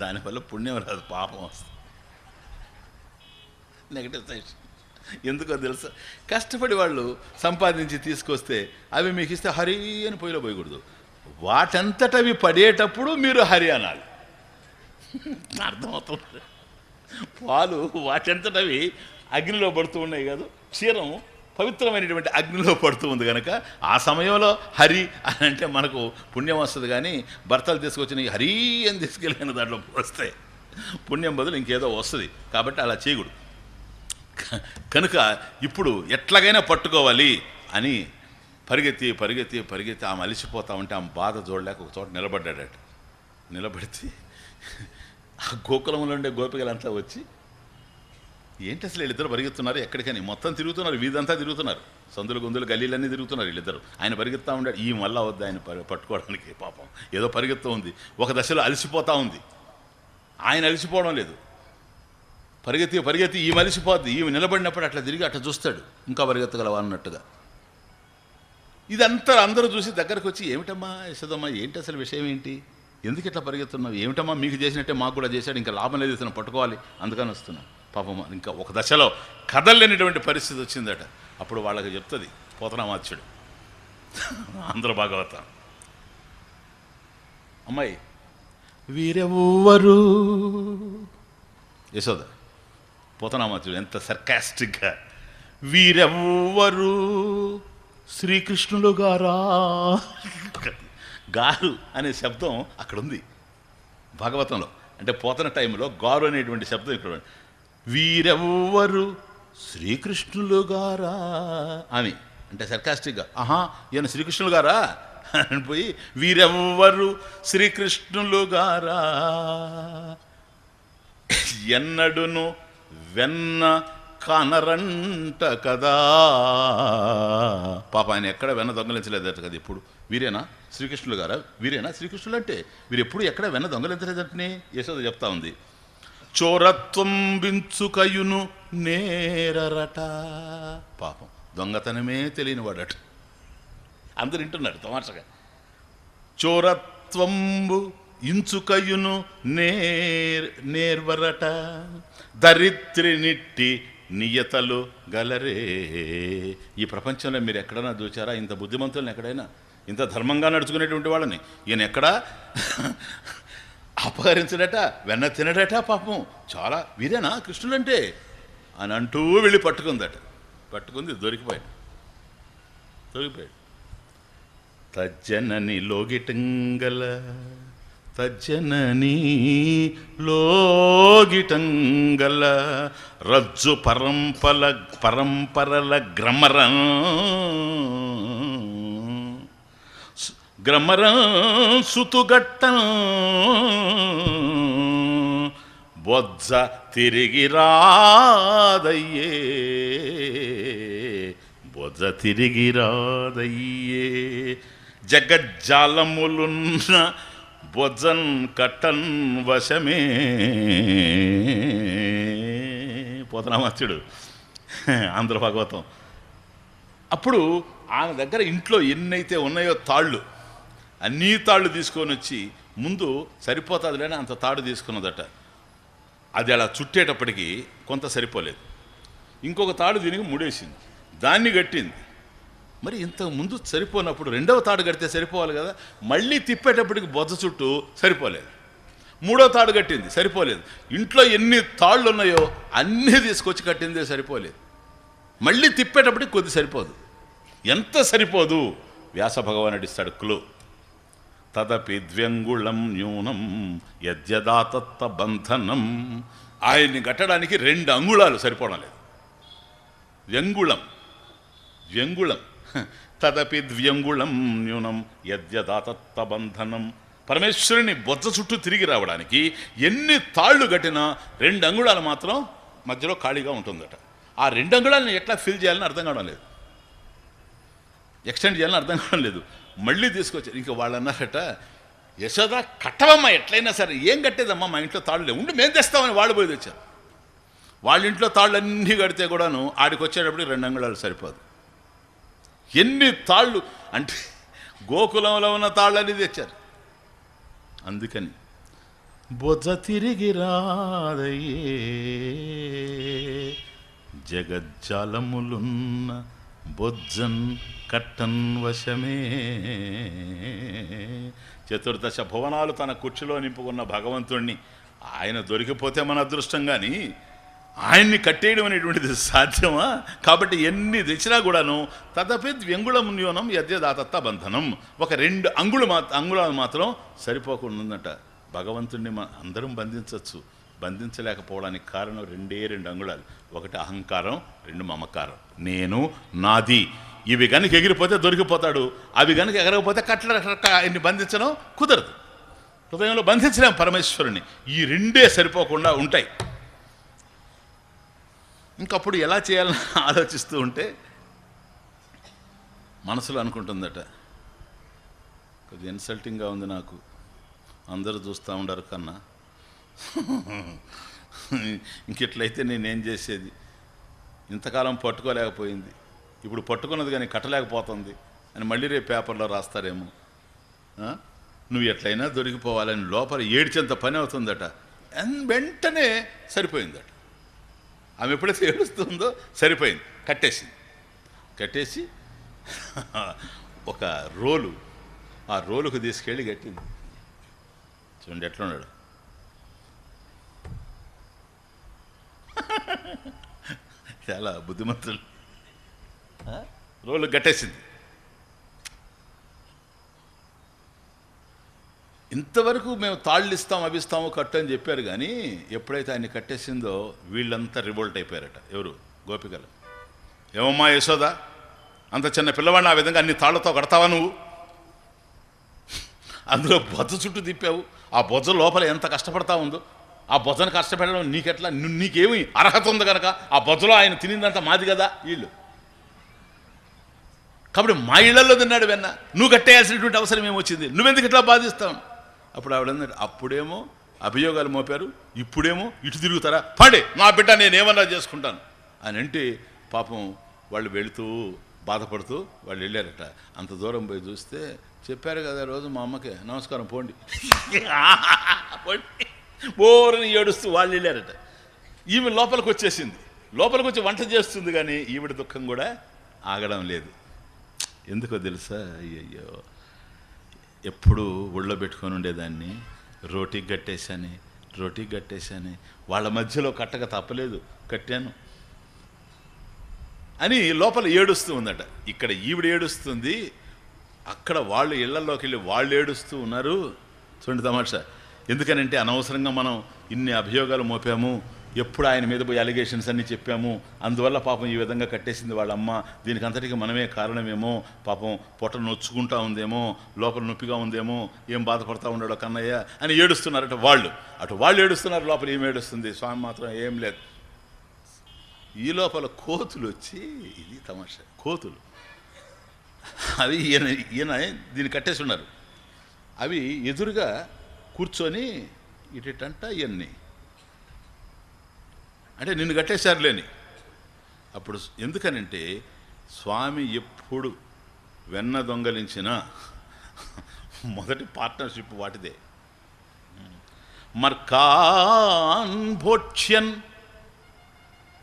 దానివల్ల పుణ్యం రాదు పాపం వస్తుంది. నెగటివ్ సైడ్ ఎందుకో తెలుసా? కష్టపడి వాళ్ళు సంపాదించి తీసుకొస్తే అవి మీకు ఇస్తే హరి అని పొయ్యిలో పోయకూడదు. వాటంతటవి పడేటప్పుడు మీరు హరి అనాలి. అర్థమవుతుంది. పాలు వాటంతటవి అగ్నిలో పడుతూ ఉన్నాయి కాదు క్షీరం పవిత్రమైనటువంటి అగ్నిలో పడుతూ ఉంది కనుక ఆ సమయంలో హరి అని అంటే మనకు పుణ్యం వస్తుంది కానీ భర్తలు తీసుకొచ్చిన హరి అని తీసుకెళ్ళిన దాంట్లో వస్తాయి పుణ్యం బదులు ఇంకేదో వస్తుంది. కాబట్టి అలా చేయకూడదు. కనుక ఇప్పుడు ఎట్లాగైనా పట్టుకోవాలి అని పరిగెత్తి పరిగెత్తి పరిగెత్తి ఆమె అలిసిపోతా ఉంటే ఆమె బాధ చూడలేక ఒక చోట నిలబడ్డాడట. నిలబడితే ఆ గోకులంలో ఉండే గోపికలంతా వచ్చి ఏంటి అసలు వీళ్ళిద్దరు పరిగెత్తున్నారు? ఎక్కడికని? మొత్తం తిరుగుతున్నారు వీధంతా తిరుగుతున్నారు. సందులు గొంతులు గల్లీలన్నీ తిరుగుతున్నారు వీళ్ళిద్దరు. ఆయన పరిగెత్తా ఉండాడు ఈ మళ్ళా వద్ద ఆయన పట్టుకోవడానికి పాపం. ఏదో పరిగెత్తూ ఉంది. ఒక దశలో అలసిపోతూ ఉంది. ఆయన అలసిపోవడం లేదు. పరిగెత్తి పరిగెత్తి ఈ మలిసిపోద్ది ఈమె నిలబడినప్పుడు అట్లా తిరిగి అట్లా చూస్తాడు. ఇంకా పరిగెత్తగలవా అన్నట్టుగా. ఇదంతా అందరూ చూసి దగ్గరకు వచ్చి ఏమిటమ్మా యశోదమ్మా? ఏంటి అసలు విషయం ఏంటి? ఎందుకు ఇట్లా పరిగెత్తున్నావు? ఏమిటమ్మా? మీకు చేసినట్టే మాకు కూడా చేశాడు. ఇంకా లాభం లేదు ఇతను పట్టుకోవాలి. అందుకని వస్తున్నాను పాపం ఇంకా ఒక దశలో కదలలేనటువంటి పరిస్థితి వచ్చిందట. అప్పుడు వాళ్ళకి చెప్తుంది పోతనామాత్యుడు ఆంధ్ర భాగవతం అమ్మాయి వీరెవ్వరు? యశోద పోతనామాత్యుడు ఎంత సర్కాస్టిక్గా. వీరెవ్వరు? శ్రీకృష్ణులు గారా? గారు అనే శబ్దం అక్కడ ఉంది భాగవతంలో అంటే పోతన టైంలో గారు అనేటువంటి శబ్దం ఇక్కడ ఉంది. వీరెవ్వరు? శ్రీకృష్ణులు గారా? అని. అంటే సర్కాస్టిక్గా ఆహా ఈయన శ్రీకృష్ణులు గారా? అని పోయి వీరెవ్వరు? శ్రీకృష్ణులు గారా? ఎన్నడును వెన్న కనరంట కదా. పాప ఆయన ఎక్కడ వెన్న దొంగలించలేదట కదా ఇప్పుడు వీరేనా? శ్రీకృష్ణులు గారా? వీరేనా? శ్రీకృష్ణులు అంటే వీరు ఎప్పుడు ఎక్కడ వెన్న దొంగలించలేదటని యశోద చెప్తా ఉంది. చోరత్వం బించుకయును నేరరట. పాపం దొంగతనమే తెలియని వాడట. అందరు వింటున్నారు తమాషగా. చోరత్వంబు ఇంచుకయును నేర్ నేర్వరట. దరిద్రినిట్టి నియతలు గలరే. ఈ ప్రపంచంలో మీరు ఎక్కడైనా చూచారా ఇంత బుద్ధిమంతులను ఎక్కడైనా? ఇంత ధర్మంగా నడుచుకునేటువంటి వాళ్ళని? ఈయన ఎక్కడా? అపహరించడట వెన్న తినడట పాపం. చాలా వీరేనా కృష్ణుడంటే అని అంటూ వెళ్ళి పట్టుకుందట. పట్టుకుంది దొరికిపోయాడు. దొరికిపోయాడు. తజ్జనని లోగిటంగల తజ్జనని లోగిటంగల రజ్జు పరంపల పరంపరల గ్రమర గ్రమర సుతుగట్ట బొజ్జ తిరిగి రాదయ్యే. బొజ్జ తిరిగి రాదయ్యే. జగజ్జాలములున్న బొజ్జన్ కట్టన్ వశమే. పోతనామాత్యుడు ఆంధ్ర భాగవతం. అప్పుడు ఆమె దగ్గర ఇంట్లో ఎన్నైతే ఉన్నాయో తాళ్ళు అన్నీ తాళ్ళు తీసుకొని వచ్చి ముందు సరిపోతుందిలేని? అంత తాడు తీసుకున్నదట. అది అలా చుట్టేటప్పటికి కొంత సరిపోలేదు. ఇంకొక తాడు దీనికి ముడేసింది. దాన్ని కట్టింది మరి ఇంత ముందు సరిపోనప్పుడు రెండవ తాడు కడితే సరిపోవాలి కదా? మళ్ళీ తిప్పేటప్పటికి బొద్ద చుట్టూ సరిపోలేదు. మూడో తాడు కట్టింది సరిపోలేదు. ఇంట్లో ఎన్ని తాళ్ళు ఉన్నాయో అన్నీ తీసుకొచ్చి కట్టిందే సరిపోలేదు. మళ్ళీ తిప్పేటప్పటికి కొద్ది సరిపోదు. ఎంత సరిపోదు? వ్యాస భగవానుడు ఇస్తాడు క్లో. తదపి ద్వ్యంగుళం న్యూనం యద్యదాతత్త బంధనం. ఆయన్ని కట్టడానికి రెండు అంగుళాలు సరిపోవడం లేదు వ్యంగుళం వ్యంగుళం తదపి ద్వ్యంగుళం న్యూనం యద్యదాతత్త బంధనం. పరమేశ్వరుని బొద్ద చుట్టూ తిరిగి రావడానికి ఎన్ని తాళ్ళు కట్టినా రెండు అంగుళాలు మాత్రం మధ్యలో ఖాళీగా ఉంటుందట. ఆ రెండు అంగుళాలను ఎట్లా ఫిల్ చేయాలని అర్థం కావడం లేదు. ఎక్స్టెండ్ చేయాలని అర్థం కావడం లేదు. మళ్ళీ తీసుకొచ్చారు. ఇంకా వాళ్ళు అన్నారట యశోద కట్టవమ్మా ఎట్లయినా సరే ఏం కట్టేదమ్మా మా ఇంట్లో తాళ్ళు లేవు ఉండి మేము తెస్తామని వాళ్ళు పోయి తెచ్చారు. వాళ్ళ ఇంట్లో తాళ్ళు అన్నీ కడితే కూడాను ఆడికి వచ్చేటప్పుడు రెండు అంగుళాలు సరిపోదు. ఎన్ని తాళ్ళు అంటే గోకులంలో ఉన్న తాళ్ళని తెచ్చారు. అందుకని బొజ్జ తిరిగి రాదయ్యే జగజ్జాలములున్న బొజ్జన్ కట్టన్ వశమే. చతుర్దశ భువనాలు తన కుర్చీలో నింపుకున్న భగవంతుణ్ణి. ఆయన దొరికిపోతే మన అదృష్టం కానీ ఆయన్ని కట్టేయడం అనేటువంటిది సాధ్యమా? కాబట్టి ఎన్ని తెచ్చినా కూడాను తదపి వ్యంగుళం న్యూనం యద్యదాతత్త బంధనం. ఒక రెండు అంగుళ మా అంగుళాలు మాత్రం సరిపోకుండా ఉందట. భగవంతుణ్ణి మన అందరం బంధించవచ్చు బంధించలేకపోవడానికి కారణం రెండే రెండు అంగుళాలు. ఒకటి అహంకారం రెండు మమకారం. నేను నాది. ఇవి కనుక ఎగిరిపోతే దొరికిపోతాడు. అవి కనుక ఎగరకపోతే కట్ల ఆయన్ని బంధించడం కుదరదు. హృదయంలో బంధించలేం పరమేశ్వరుని ఈ రెండే సరిపోకుండా ఉంటాయి. ఇంకప్పుడు ఎలా చేయాలని ఆలోచిస్తూ ఉంటే మనసులో అనుకుంటుందట. కొద్దిగా ఇన్సల్టింగ్గా ఉంది నాకు. అందరూ చూస్తూ ఉండరు కన్నా. ఇంకెట్లయితే నేనేం చేసేది? ఇంతకాలం పట్టుకోలేకపోయింది. ఇప్పుడు పట్టుకున్నది కానీ కట్టలేకపోతుంది అని మళ్ళీ రేపు పేపర్లో రాస్తారేమో. నువ్వు ఎట్లయినా దొరికిపోవాలని లోపల ఏడ్చేంత పని అవుతుందట. వెంటనే సరిపోయిందట. ఆమె ఎప్పుడైతే ఏడుస్తుందో సరిపోయింది. కట్టేసింది. కట్టేసి ఒక రోలు ఆ రోలుకు తీసుకెళ్ళి కట్టింది. చూడండి ఎట్లున్నాడు. చాలా బుద్ధిమంతులు. ఆ? రోలు కట్టేసింది ఇంతవరకు మేము తాళ్ళు ఇస్తాం అవి ఇస్తాము కట్టు అని చెప్పారు కానీ ఎప్పుడైతే ఆయన కట్టేసిందో వీళ్ళంతా రివోల్ట్ అయిపోయారట ఎవరు? గోపికలు. ఏమమ్మా యశోద? అంత చిన్న పిల్లవాడిని ఆ విధంగా అన్ని తాళ్ళతో కడతావా నువ్వు? అందులో బొజ్జ చుట్టూ తిప్పావు. ఆ బొజ్జ లోపల ఎంత కష్టపడతా ఉందో. ఆ బొజ్జను కష్టపెట్టడం నీకెట్లా? నీకేమి అర్హత ఉంది కనుక ఆ బొజ్జలో ఆయన తినిందంతా మాది కదా? వీళ్ళు. కాబట్టి మా ఇళ్ళలో తిన్నాడు వెన్న. నువ్వు కట్టేయాల్సినటువంటి అవసరం ఏమొచ్చింది? నువ్వెందుకు ఇట్లా బాధిస్తావు? అప్పుడు ఆవిడ అప్పుడేమో అభియోగాలు మోపారు ఇప్పుడేమో ఇటు తిరుగుతారా? పండి నా బిడ్డ నేను ఏమన్నా చేసుకుంటాను. అని అంటే పాపం వాళ్ళు వెళుతూ బాధపడుతూ వాళ్ళు వెళ్ళారట. అంత దూరం పోయి చూస్తే చెప్పారు కదా రోజు మా అమ్మకి నమస్కారం పోండి. పోండి. బోరని ఏడుస్తూ వాళ్ళు వెళ్ళారట. ఈమె లోపలికి వచ్చేసింది. లోపలికి వచ్చి వంట చేస్తుంది కానీ ఈవిడ దుఃఖం కూడా ఆగడం లేదు. ఎందుకో తెలుసా? అయ్యయ్యో. ఎప్పుడు ఒళ్ళో పెట్టుకొని ఉండేదాన్ని. రోటీకి కట్టేశాని రోటీకి కట్టేశాని వాళ్ళ మధ్యలో కట్టక తప్పలేదు. కట్టాను. అని లోపల ఏడుస్తూ ఉందట. ఇక్కడ ఈవిడ ఏడుస్తుంది. అక్కడ వాళ్ళు ఇళ్ళలోకి వెళ్ళి వాళ్ళు ఏడుస్తూ ఉన్నారు. చూడండి తమాషా. ఎందుకనంటే అనవసరంగా మనం ఇన్ని అభియోగాలు మోపాము ఎప్పుడు ఆయన మీద పోయి అలిగేషన్స్ అన్ని చెప్పాము అందువల్ల పాపం ఈ విధంగా కట్టేసింది వాళ్ళమ్మ. దీనికి అంతటికి మనమే కారణమేమో పాపం పొట్ట నొచ్చుకుంటా ఉందేమో లోపల నొప్పిగా ఉందేమో ఏం బాధపడతా ఉన్నాడో కన్నయ్య అని ఏడుస్తున్నారట వాళ్ళు. అటు వాళ్ళు ఏడుస్తున్నారు లోపల ఏం ఏడుస్తుంది. స్వామి మాత్రం ఏం లేదు. ఈ లోపల కోతులు వచ్చి ఇది తమాషా కోతులు. అవి ఈయన ఈయన దీన్ని కట్టేసి ఉన్నారు. అవి ఎదురుగా కూర్చొని ఇటంట ఇవన్నీ అంటే నిన్ను కట్టేశారులేని. అప్పుడు ఎందుకనంటే స్వామి ఎప్పుడు వెన్న దొంగలించిన మొదటి పార్ట్నర్షిప్ వాటిదే. మర్కాన్ భోక్ష్యన్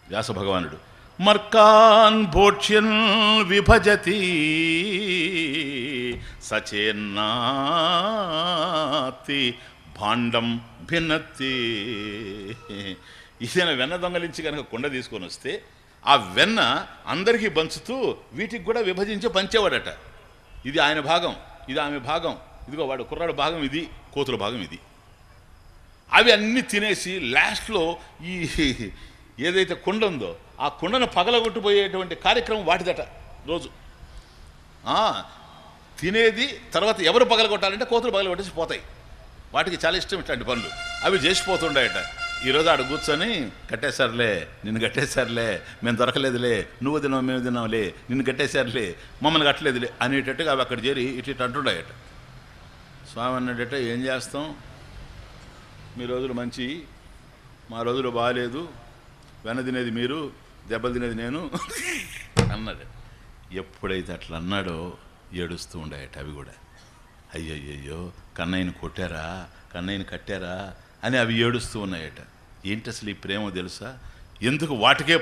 వ్యాస భగవానుడు. మర్కాన్ భోక్ష్యన్ విభజతి సచేన్నాతి భాండం భిన్నత్తి ఇదేనా వెన్న దొంగలించి కనుక కుండ తీసుకొని వస్తే ఆ వెన్న అందరికీ పంచుతూ వీటికి కూడా విభజించి పంచేవాడట. ఇది ఆయన భాగం ఇది ఆమె భాగం. ఇదిగో వాడు కుర్రాడు భాగం ఇది కోతుల భాగం ఇది. అవి అన్నీ తినేసి లాస్ట్లో ఈ ఏదైతే కుండ ఉందో ఆ కుండను పగలగొట్టిపోయేటువంటి కార్యక్రమం వాటిదట రోజు. తినేది తర్వాత ఎవరు పగలగొట్టాలంటే కోతులు పగలగొట్టేసి పోతాయి. వాటికి చాలా ఇష్టం ఇట్లాంటి పనులు. అవి చేసిపోతుండేట. ఈరోజు ఆడ కూర్చొని కట్టేశారులే నిన్ను కట్టేశారులే మేము దొరకలేదులే నువ్వు తిన్నావు మేము తిన్నాంలే నిన్ను కట్టేశారులే మమ్మల్ని కట్టలేదులే అనేటట్టుగా అవి అక్కడ చేరి ఇటు ఇటు అంటుండాయట స్వామి అన్నాడట ఏం చేస్తాం? మీ రోజులు మంచి మా రోజులు బాగాలేదు వెన తినేది మీరు దెబ్బలు తినేది నేను. అన్నాడు ఎప్పుడైతే అట్లా అన్నాడో ఏడుస్తూ ఉండేట అవి కూడా. అయ్యయ్యో కన్నయ్యని కొట్టారా? కన్నయ్యని కట్టారా? అని అవి ఏడుస్తూ ఉన్నాయట. ఏంటి అసలు ఈ ప్రేమ తెలుసా? ఎందుకు వాటికే